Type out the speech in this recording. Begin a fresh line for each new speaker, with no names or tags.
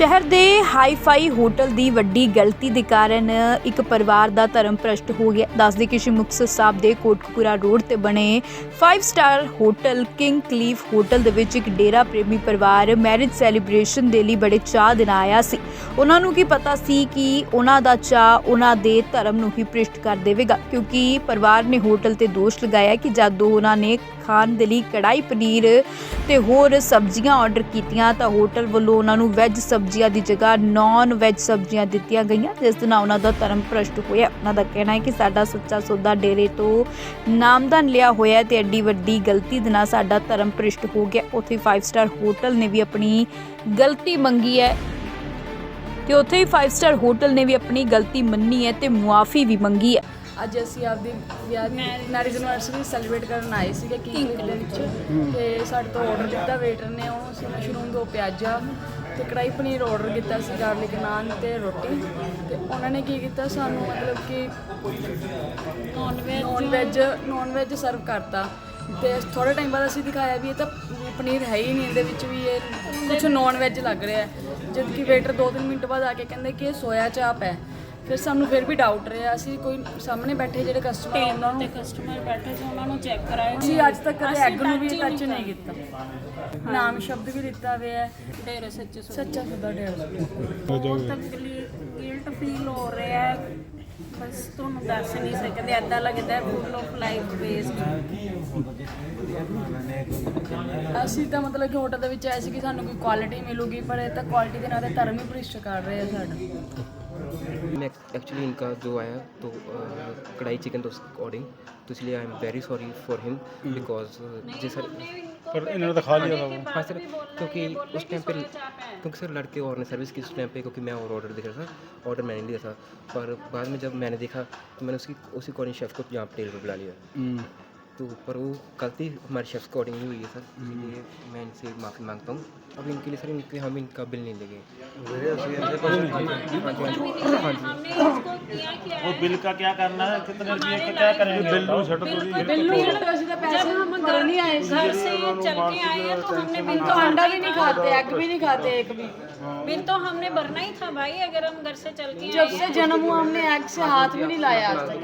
ਸ਼ਹਿਰ ਦੇ hi-fi hotel ਦੀ ਵੱਡੀ ਗਲਤੀ ਦੇ ਕਾਰਨ ਇੱਕ ਪਰਿਵਾਰ ਦਾ ਧਰਮ ਭ੍ਰਸ਼ਟ ਹੋ ਗਿਆ। ਦੱਸਦੇ ਕਿ ਸ਼੍ਰੀ ਮੁਕਤਸਰ ਸਾਹਿਬ ਦੇ ਕੋਟਕਪੂਰਾ ਰੋਡ ਤੇ ਬਣੇ 5 star hotel King Cliff hotel ਦੇ ਵਿੱਚ ਇੱਕ ਡੇਰਾ ਪ੍ਰੇਮੀ ਪਰਿਵਾਰ ਮੈਰਿਜ ਸੈਲੀਬ੍ਰੇਸ਼ਨ ਦੇ ਲਈ ਬੜੇ ਚਾਹ ਦੇ ਆਇਆ ਸੀ। ਉਹਨਾਂ ਨੂੰ ਕੀ ਪਤਾ ਸੀ ਕਿ ਉਹਨਾਂ ਦਾ ਚਾਹ ਉਹਨਾਂ ਦੇ ਧਰਮ ਨੂੰ ਹੀ ਭ੍ਰਿਸ਼ਟ ਕਰ ਦੇਵੇਗਾ, ਕਿਉਂਕਿ ਪਰਿਵਾਰ ਨੇ ਹੋਟਲ ਤੇ ਦੋਸ਼ ਲਗਾਇਆ ਕਿ ਜਦ ਉਹਨਾਂ ਨੇ ਖਾਣ ਦੇ ਲਈ ਕੜਾਈ ਪਨੀਰ ਤੇ ਹੋਰ ਸਬਜ਼ੀਆਂ ਆਰਡਰ ਕੀਤੀਆਂ, ਤਾਂ ਹੋਟਲ ਵੱਲੋਂ ਉਹਨਾਂ ਨੂੰ ਵੈਜ ਸਬਜ਼ੀਆਂ ਦੀ ਜਗ੍ਹਾ ਨਾਨ ਵੈਜ ਸਬਜ਼ੀਆਂ ਦਿੱਤੀਆਂ ਗਈਆਂ, ਜਿਸ ਦੇ ਨਾਲ ਉਹਨਾਂ ਦਾ ਧਰਮ ਭ੍ਰਸ਼ਟ ਹੋਇਆ। ਉਹਨਾਂ ਦਾ ਕਹਿਣਾ ਹੈ ਕਿ ਸਾਡਾ ਸੱਚਾ ਸੌਦਾ ਡੇਰੇ ਤੋਂ ਨਾਮਦਾਨ ਲਿਆ ਹੋਇਆ ਹੈ ਤੇ ਐਡੀ ਵੱਡੀ ਗਲਤੀ ਦੇ ਨਾਲ ਸਾਡਾ ਧਰਮ ਭ੍ਰਿਸ਼ਟ ਹੋ ਗਿਆ। ਉੱਥੇ 5 ਸਟਾਰ ਹੋਟਲ ਨੇ ਵੀ ਆਪਣੀ ਗਲਤੀ ਮੰਗੀ ਹੈ। ਤੇ ਉੱਥੇ ਹੀ 5 ਸਟਾਰ ਹੋਟਲ ਨੇ ਵੀ ਆਪਣੀ ਗਲਤੀ ਮੰਨੀ ਹੈ ਤੇ ਮੁਆਫੀ ਵੀ ਮੰਗੀ ਹੈ।
ਅੱਜ ਅਸੀਂ ਆਪਦੀ ਵਿਆਹ ਦੀ ਮੈਰਿਜ ਐਨਵਰਸਰੀ ਸੈਲੀਬ੍ਰੇਟ ਕਰਨ ਆਏ ਸੀਗੇ ਕਿੰਗ ਦੇ ਵਿੱਚ। ਤੇ ਸਾਡੇ ਤੋਂ ਆਰਡਰ ਦਿੱਤਾ ਵੇਟਰ ਨੇ ਉਹ ਸੀ ਮਸ਼ਰੂਮ ਦੋ ਪਿਆਜ਼ਾ ਤੇ ਕੜਾਈ ਪਨੀਰ ਆਰਡਰ ਕੀਤਾ ਸੀ ਗਾਰਲਿਕ ਨਾਨ ਤੇ ਰੋਟੀ। ਤੇ ਉਹਨਾਂ ਨੇ ਕੀ ਕੀਤਾ ਸਾਨੂੰ ਮਤਲਬ ਕਿ non veg non veg non veg serve ਕਰਤਾ। ਤੇ ਥੋੜੇ ਟਾਈਮ ਬਾਅਦ ਅਸੀਂ ਦਿਖਾਇਆ ਵੀ ਇਹ ਤਾਂ ਪਨੀਰ ਹੈ ਹੀ ਨਹੀਂ ਇਹਦੇ ਵਿੱਚ ਵੀ ਇਹ ਕੁਝ ਨੌਨ ਵੈਜ ਲੱਗ ਰਿਹਾ। ਹੈ ਜਦ ਕਿ ਵੇਟਰ 2-3 ਮਿੰਟ ਬਾਅਦ ਆ ਕੇ ਕਹਿੰਦੇ ਕਿ ਇਹ ਸੋਇਆ ਚਾਪ ਹੈ। ਫਿਰ ਸਾਨੂੰ ਫਿਰ ਵੀ ਡਾਊਟ ਰਿਹਾ ਅਸੀਂ ਕੋਈ ਸਾਹਮਣੇ ਬੈਠੇ ਜਿਹੜੇ ਕਸਟਮਰ ਉਹਨਾਂ ਨੂੰ
ਕਸਟਮਰ ਬੈਠੇ ਸੀ ਉਹਨਾਂ ਨੂੰ ਚੈੱਕ ਕਰਾਇਆ
ਅਸੀਂ ਅੱਜ ਤੱਕ ਕਦੇ ਐਗ ਨੂੰ ਵੀ ਟੱਚ ਨਹੀਂ ਕੀਤਾ। ਨਾਮ ਸ਼ਬਦ ਵੀ ਦਿੱਤਾ ਹੋਇਆ ਹੈ।
ਢੇਰੇ ਸੱਚੇ
ਸੱਚਾ ਸੁਦਾ ਡੇਢ
ਬਹੁਤ ਗਿਲਟ ਫੀਲ ਹੋ ਰਿਹਾ ਹੈ। ਬਸ ਤੁਹਾਨੂੰ ਦੱਸ ਨਹੀਂ ਸਕਦੇ ਐਦਾਂ ਲੱਗਦਾ ਹੈ ਫੁੱਲ ਆਫ ਲਾਈਫ ਵੇਸਟ
ਅਸੀਂ ਤਾਂ ਮਤਲਬ ਕਿ ਹੋਟਲ ਦੇ ਵਿੱਚ ਆਏ ਸੀ ਕਿ ਸਾਨੂੰ ਕੋਈ ਕੁਆਲਿਟੀ ਮਿਲੂਗੀ ਪਰ ਇਹ ਤਾਂ ਕੁਆਲਿਟੀ ਦੇ ਨਾਂ ਤੇ ਧਰਮ ਹੀ ਭ੍ਰਿਸ਼ਟ ਕਰ ਰਹੇ ਆ ਸਾਡਾ।
एक्चुअली इनका जो आया तो कढ़ाई चिकन तो अकॉर्डिंग तो इसलिए I am very sorry for him because ji sir
पर इन्होंने तो खा लिया था
हाँ सर क्योंकि उस टाइम पे क्योंकि सर लड़के और ने सर्विस की उस टाइम पे क्योंकि मैं और ऑर्डर देख रहा था ऑर्डर मैंने लिया था। पर बाद में जब मैंने देखा तो मैंने उसकी उसी अकॉर्डिंग शेफ़ को यहाँ टेबल पर बुला लिया। तो पर वो गलती हमारे शेफ़ को अकॉर्डिंग हुई है सर इसलिए हम्म। मैं इनसे माफ़ी माँगता हूँ। अब इनके लिए सर इनके हम इनका बिल नहीं लेंगे। हाँ हाँ हाँ
वो बिल का क्या करना है? कितने रुपये का क्या करेंगे? बिल लो छटो
बिल लो तो पैसे हम घर नहीं आए
घर से चल के आए हैं तो हमने बिल
तो, तो अंडा भी नहीं खाते एग भी नहीं खाते एक भी।
बिल तो हमने भरना ही था भाई अगर हम घर से चल के
जब से जन्म हुआ हमने एग से हाथ भी नहीं लाया आज तक